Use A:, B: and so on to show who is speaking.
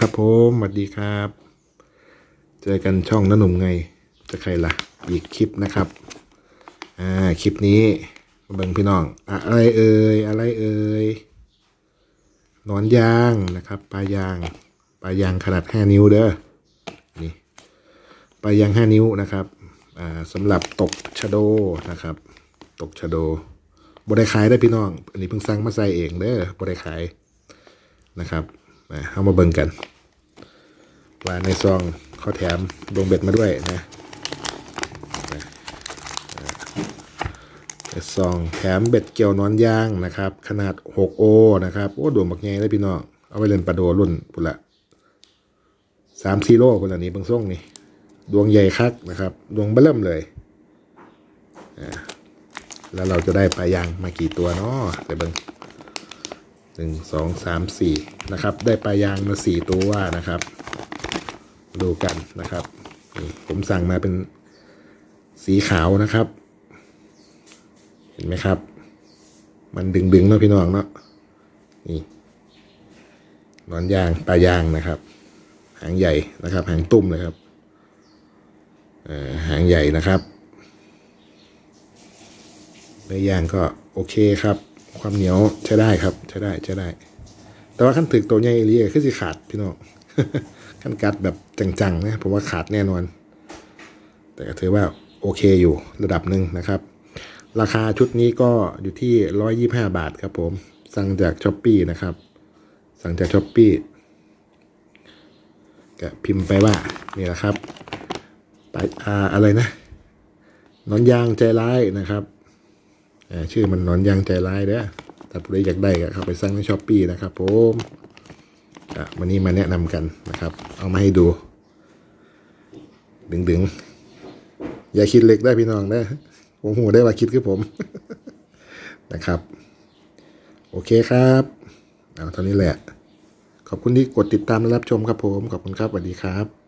A: ครับผมสวัสดีครับ เจอกันช่องน้าหนุ่มไง จะใครล่ะ อีกคลิปนะครับ อ่า คลิปนี้มาเบิ่งพี่น้อง อะไรเอ่ย อะไรเอ่ยนอนยางนะครับ ปลายาง ปลายางขนาด5นิ้วเด้อ นี่ ปลายาง5นิ้วนะครับ อ่าสำหรับตกชะโดนะครับ ตกชะโดบริขายได้พี่น้อง อันนี้เพิ่งสั่งมาใส่เองเด้อบริขายนะครับ มาเอามาเบิ่งกัน ว่าในซองเขาแถมดวงเบ็ดมาด้วยนะนะอ่าในซองแถมเบ็ดเกี่ยวนอนยางนะครับ ขนาด 6 โอ นะครับ โอ้ดวงบักใหญ่เลยพี่น้อง เอาไปเล่นปลาโดรุ่นพุ่นละสามซีโร่พุ่นละนี้เบิ่งส่งนี่ ดวงใหญ่คักนะครับ ดวงเบิ่มเลย แล้วเราจะได้ปลายางมากี่ตัวเนาะเดี๋ยวเบิ่ง หนึ่งสองสามสี่นะครับ ได้ปลายางมาสี่ตัวนะครับ ดูกันนะครับนี่ผมสั่งมาเป็นสีขาวนะครับ เห็นไหมครับ มันดึงดึงๆเนาะพี่น้องเนาะนี่หนอนยางปลายางนะครับ หางใหญ่นะครับ หางตุ่มเลยครับหางใหญ่นะครับเนื้อย่างก็โอเคครับ ความเหนียวใช้ได้ครับใช้ได้ใช้ได้ แต่ว่าขั้นถึกตัวใหญ่เรียคือสิขาดพี่น้องขั้นกัดแบบจังๆนะผมว่าขาดแน่นอน แต่ก็ถือว่าโอเคอยู่ระดับหนึ่งนะครับ ราคาชุดนี้ก็อยู่ที่ร้อยยี่ห้าบาทครับผมสั่งจากช้อปปีนะครับ สั่งจากช้อปปีก็พิมพ์ไปว่านี่แหละครับไปอาอะไรนะนอนยางใจร้ายนะครับ ชื่อมันนอนยางใจร้ายเด้อถ้าผู้ใดอยากได้ก็เข้าไปสั่งในช้อปปีนะครับผมอะวันนี้มาแนะนำกันนะครับ เอามาให้ดู ดึงๆอย่าคิดเล็กได้พี่น้องได้อผมหูได้ว่าคิดคือผมนะครับ โอเคครับเอาเท่านี้แหละ ขอบคุณที่กดติดตามและรับชมครับผม ขอบคุณครับสวัสดีครับ